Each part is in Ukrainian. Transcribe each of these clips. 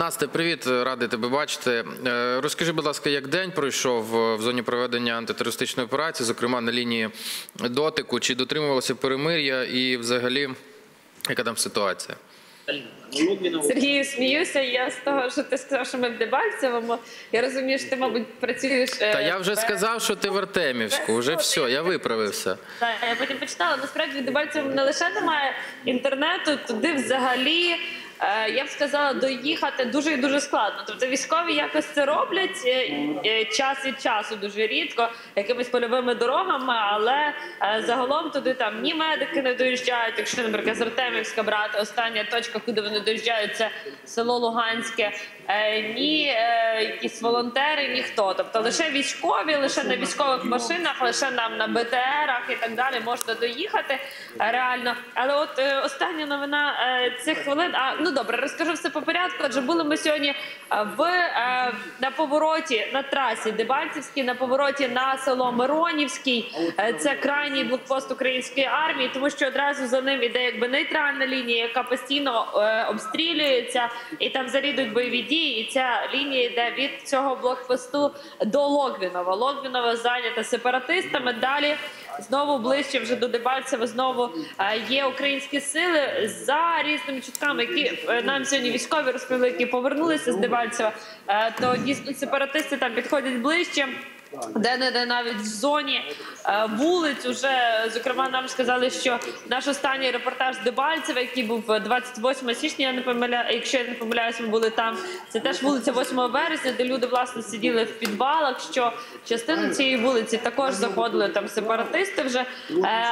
Насте, привіт, радий тебе бачити. Е, Розкажи, будь ласка, як день пройшов е, в зоні проведення антитерористичної операції, зокрема на лінії дотику, чи дотримувалося перемир'я і взагалі яка там ситуація? Сергію, сміюся. Я з того, що ти сказав, що ми в Дебальцевому. Я розумію, що ти, мабуть, працюєш. е, Та я вже сказав, що ти в Артемівську, вже все, я виправився. Так, я потім почитала. Насправді в Дебальцевому не лише немає інтернету, туди взагалі. Е, Я б сказала, доїхати дуже і дуже складно. Тобто військові якось це роблять е, е, час від часу, дуже рідко, якимись польовими дорогами, але загалом туди там ні медики не доїжджають. Якщо, наприклад, з Артемівська брати, остання точка, куди вони доїжджають, це село Луганське, ні е, якісь волонтери, ніхто. Тобто лише військові, лише на військових машинах, лише нам на БТРах і так далі можна доїхати е, реально. Але от е, остання новина е, цих хвилин. А ну добре, розкажу все по порядку. Адже були ми сьогодні е, в е, на повороті на трасі Дебальцівській, на повороті на село Миронівський. Е, Це крайній блокпост української армії, тому що одразу за ним іде якби нейтральна лінія, яка постійно е, обстрілюється, і там взагалі йдуть бойові дії. І ця лінія йде від цього блокпосту до Логвінова. Логвінова зайнята сепаратистами. Далі знову ближче вже до Дебальцева знову е, є українські сили за різними чутками, які е, нам сьогодні військові розповіли, які повернулися з Дебальцева. е, То дійсно сепаратисти там підходять ближче. Де не де навіть в зоні е, вулиць уже зокрема нам сказали, що наш останній репортаж з Дебальцева, який був 28 січня, я не помиляю, якщо я не помиляюсь, ми були там. Це теж вулиця 8 вересня, де люди власне сиділи в підвалах. Що частину цієї вулиці також заходили там сепаратисти вже. Е,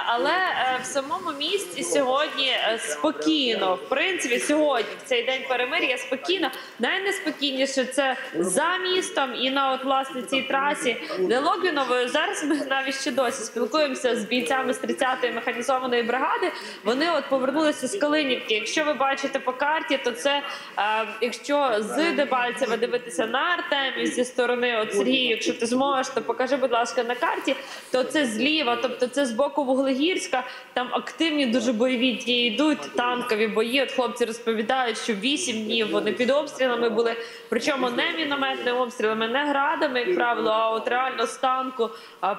але е, в самому місті сьогодні е, спокійно, в принципі, сьогодні в цей день перемир'я спокійно. Найнеспокійніше це за містом і на от власне цій трасі. Де Логвіновою зараз ми навіть ще досі спілкуємося з бійцями з 30-ї механізованої бригади. Вони от повернулися з Калинівки. Якщо ви бачите по карті, то це е, якщо з Дебальцева дивитися на Артемів зі сторони, от Сергій, якщо ти зможеш, то покажи, будь ласка, на карті, то це зліва, тобто це з боку Вуглегірська. Там активні дуже бойові дії йдуть, танкові бої. От хлопці розповідають, що 8 днів вони під обстрілами були. Причому не мінометними обстрілами, не градами, як правило, а от реально з танку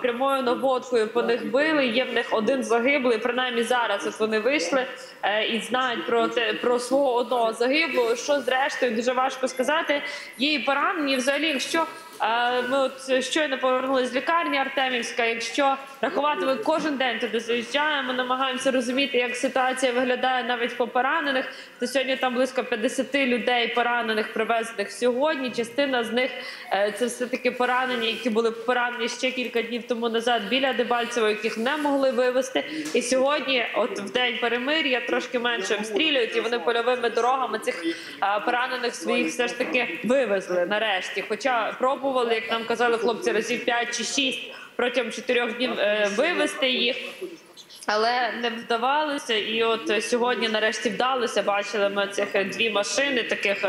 прямою наводкою по них били. Є в них один загиблий. Принаймні зараз от вони вийшли е, і знають про те про свого одного загиблого. Що зрештою дуже важко сказати. Є і поранені. Взагалі, якщо ми от щойно повернулися з лікарні Артемівська. Якщо рахувати, ми кожен день туди заїжджаємо, намагаємося розуміти, як ситуація виглядає навіть по поранених. То сьогодні там близько 50 людей поранених привезених сьогодні. Частина з них е, це все таки поранені, які були поранені ще кілька днів тому назад біля Дебальцева, яких не могли вивезти. І сьогодні, от в день перемир'я, трошки менше обстрілюють, і вони польовими дорогами цих е, поранених своїх все ж таки вивезли нарешті. Хоча пробували, як нам казали хлопці, разів 5 чи 6 протягом 4 днів е, вивезти їх. Але не вдавалося, і от сьогодні нарешті вдалося. Бачили ми цих дві машини, таких е,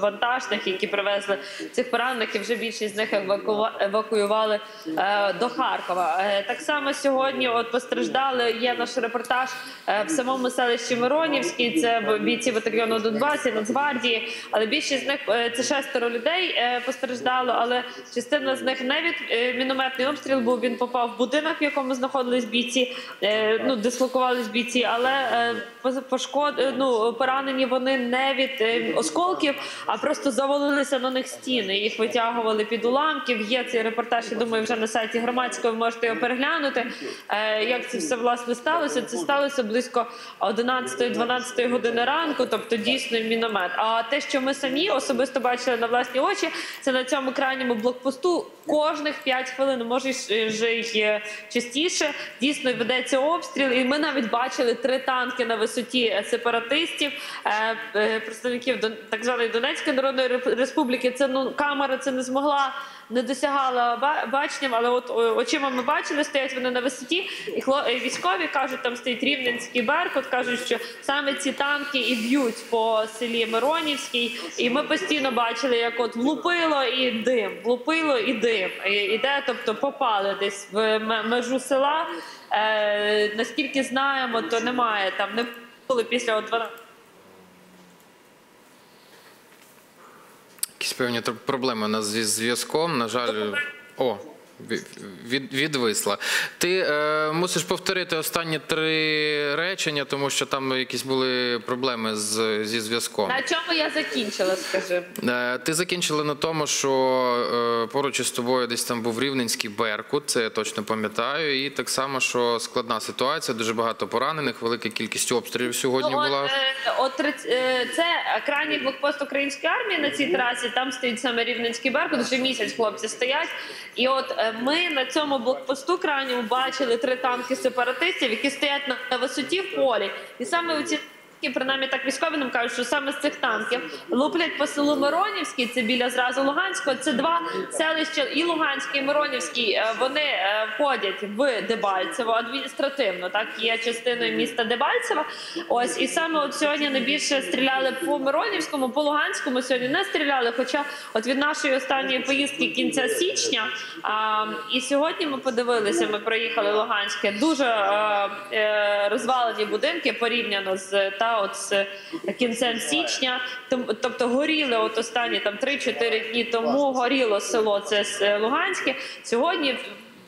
вантажних, які привезли цих поранених. і Вже більшість з них евакуювали е, до Харкова. Так само сьогодні, от постраждали. Є наш репортаж в самому селищі Миронівській. Це бійці батальйону Донбасі, Нацгвардії. Але більшість з них це шестеро людей постраждало. Але частина з них не від е, мінометний обстріл був. Він попав в будинок, в якому знаходились бійці. Е, Ну, дислокувались бійці, але е, пошкод... е, ну, поранені вони не від осколків, а просто завалилися на них стіни. Їх витягували під уламків. Є цей репортаж. Я думаю, вже на сайті громадського ви можете його переглянути. Як це все власне сталося? Це сталося близько 11-12 години ранку, тобто дійсно міномет. А те, що ми самі особисто бачили на власні очі, це на цьому крайньому блокпосту кожних 5 хвилин, може й е, частіше. Дійсно ведеться обстріл, і ми навіть бачили три танки на висоті е, сепаратистів, е, представників так званої Донецької Народної Республіки. Це ну камера це не змогла. Не досягала ба- баченням, але от очима ми бачили, стоять вони на висоті, і хло- військові кажуть, там стоїть рівненський беркут, кажуть, що саме ці танки і б'ють по селі Миронівській. І ми постійно бачили, як от влупило і дим, влупило і дим. Іде, тобто попали десь в межу села. Е, наскільки знаємо, то немає там, не було після от 12 Певні тр- проблеми у нас зі зв'язком. На жаль, о. Ві- Від, відвисла. Ти е, мусиш повторити останні три речення, тому що там якісь були проблеми з, зі зв'язком. На чому я закінчила, скажи? Е, Ти закінчила на тому, що е, поруч із тобою десь там був рівненський Беркут, це я точно пам'ятаю. І так само, що складна ситуація, дуже багато поранених, велика кількість обстрілів сьогодні Ну, от, була. е, от е, це крайній блокпост української армії на цій трасі. Там стоїть саме Рівненський Беркут. Вже місяць хлопці стоять. І от е, ми на цьому блокпосту крайньому бачили три танки сепаратистів, які стоять на, висоті в полі. І саме у ці і принаймні так військові нам кажуть, що саме з цих танків луплять по селу Миронівський, це біля зразу Луганського. Це два селища і Луганський, і Миронівський. е, Вони е, входять в Дебальцево адміністративно. Так є частиною міста Дебальцево. Ось і саме от сьогодні найбільше стріляли по Миронівському, по Луганському сьогодні не стріляли. Хоча, от від нашої останньої поїздки кінця січня, а, і сьогодні ми подивилися. Ми проїхали Луганське. Дуже е, е, розвалені будинки порівняно з та от з кінцем січня. Тобто горіли от останні там 3-4 дні тому горіло село. Це з Луганське. Сьогодні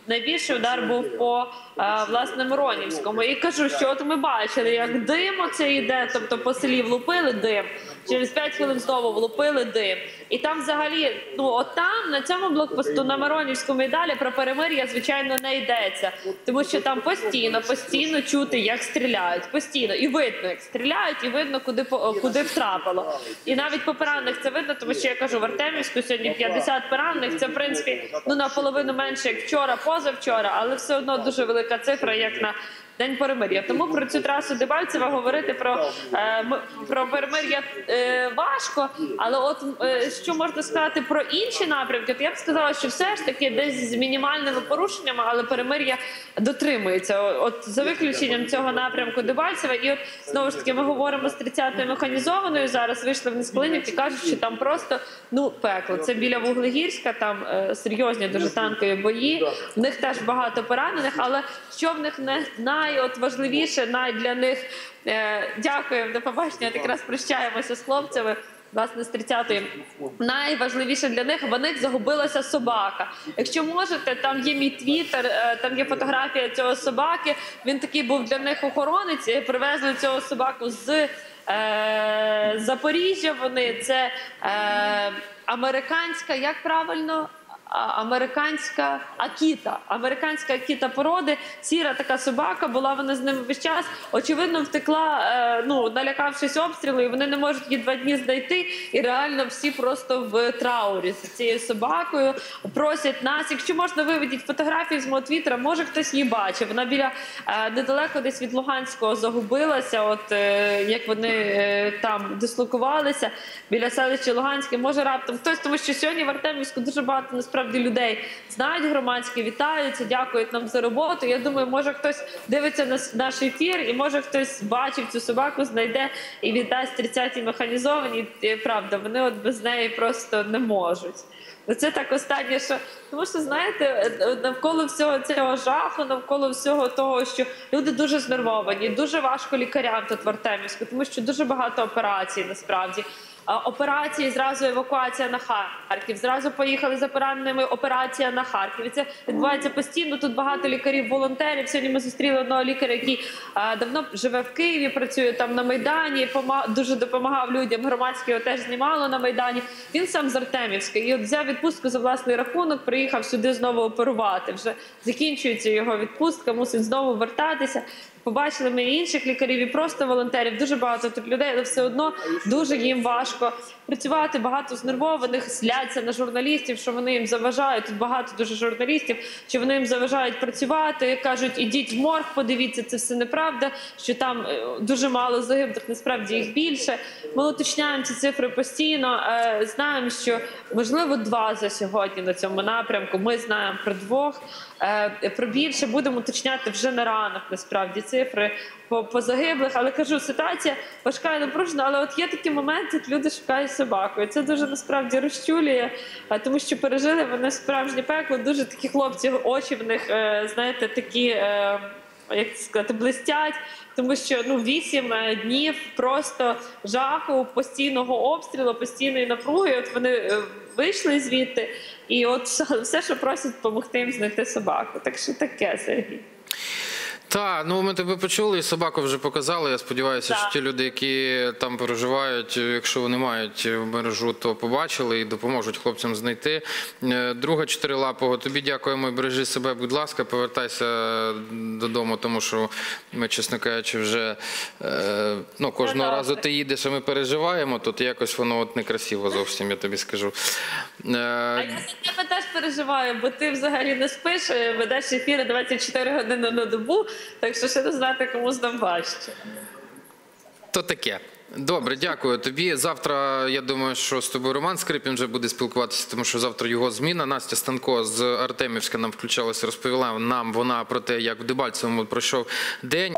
найбільший удар був по е, власне Миронівському. І кажу, що от ми бачили, як дим оце йде, тобто по селі влупили дим. Через 5 хвилин знову влупили дим. І там взагалі, ну от там, на цьому блокпосту на Миронівському і далі про перемир'я, звичайно, не йдеться. Тому що там постійно, постійно чути, як стріляють. Постійно. І видно, як стріляють, і видно, куди куди втрапило. І навіть по поранених це видно, тому що я кажу, в Артемівську сьогодні 50 поранених. Це в принципі ну наполовину менше як вчора, позавчора, але все одно дуже велика цифра, як на. День перемир'я. Тому про цю трасу Дебальцева говорити про, е, про перемир'я е, важко. Але от е, що можна сказати про інші напрямки, то я б сказала, що все ж таки десь з мінімальними порушеннями, але перемир'я дотримується. От за виключенням цього напрямку Дебальцева, і от знову ж таки ми говоримо з 30-ю механізованою. Зараз вийшли в Нескалинівці, кажуть, що там просто ну пекло. Це біля Вуглегірська, там серйозні дуже танкові бої. В них теж багато поранених, але що в них не най от важливіше, най для них е, дякуємо до побачення. Якраз прощаємося з хлопцями. Власне, з 30-ї. найважливіше для них в них загубилася собака. Якщо можете, там є мій твіттер, е, там є фотографія цього собаки. Він такий був для них охоронець. і Привезли цього собаку з е, Запоріжжя. Вони це е, американська, як правильно? Американська акіта, американська акіта породи, сіра така собака, була вона з ними весь час. Очевидно, втекла, е, ну налякавшись обстрілу, і вони не можуть її два дні знайти. І реально всі просто в траурі з цією собакою просять нас. Якщо можна виведіть фотографії з мого твіттера, може хтось її бачив. Вона біля е, недалеко десь від Луганського загубилася. От е, як вони там дислокувалися біля селища Луганське, може раптом хтось, тому що сьогодні в Артемівську дуже багато насправді людей знають громадське, вітаються, дякують нам за роботу. Я думаю, може хтось дивиться на наш ефір, і може хтось бачив цю собаку, знайде і віддасть 30-й механізовані. І, правда, вони от без неї просто не можуть. Ну, Це так останнє, що тому що знаєте, е, навколо всього цього жаху, навколо всього того, що люди дуже знервовані, дуже важко лікарям тут в Артемівську, тому що дуже багато операцій насправді. Операції зразу евакуація на Харків. Зразу поїхали за пораненими. Операція на Харків. І це відбувається постійно. Тут багато лікарів, волонтерів. Сьогодні ми зустріли одного лікаря, який давно живе в Києві, працює там на майдані. дуже допомагав людям. Громадське його теж знімало на майдані. Він сам з Артемівська і от взяв відпустку за власний рахунок. Приїхав сюди знову оперувати. Вже закінчується його відпустка, мусить знову вертатися. Побачили ми інших лікарів, і просто волонтерів. Дуже багато тут людей, але все одно дуже їм важко працювати. Багато знервованих зляться на журналістів, що вони їм заважають. Тут багато дуже журналістів, що вони їм заважають працювати. Кажуть, ідіть в морг, подивіться, це все неправда. Що там е, дуже мало загиблих, насправді їх більше. Ми уточняємо ці цифри постійно. е, Знаємо, що можливо два за сьогодні на цьому напрямку. Ми знаємо про двох. Е, Про більше будемо уточняти вже на ранок. Насправді цифри по, по загиблих. Але кажу, ситуація важка і напружена. Але от є такі моменти, як люди шукають собаку. І це дуже насправді розчулює, е, тому що пережили вони справжнє пекло. Дуже такі хлопці, очі в них, е, знаєте, такі. Як сказати, блистять, тому що ну вісім е, днів просто жаху, постійного обстрілу, постійної напруги. От вони е, вийшли звідти, і от все, що просять допомогти їм знайти собаку. Так що таке, Сергій. Так, ну ми тебе почули, і собаку вже показали. Я сподіваюся, що ті люди, які там проживають, якщо вони мають мережу, то побачили і допоможуть хлопцям знайти. Е, Друга чотирилапого, тобі дякуємо і бережи себе, будь ласка, повертайся додому, тому що ми, чесно кажучи, вже е, ну, кожного разу ти їдеш, а ми переживаємо, тут якось воно от некрасиво зовсім, я тобі скажу. А Е, я за тебе теж переживаю, бо ти взагалі не спиш, ведеш ефіри 24 години на добу, так що ще не знати, кому з важче. То таке. Добре, дякую тобі. Завтра я думаю, що з тобою Роман Скрипін вже буде спілкуватися, тому що завтра його зміна. Настя Станко з Артемівська нам включалася, розповіла нам вона про те, як в Дебальцевому пройшов день.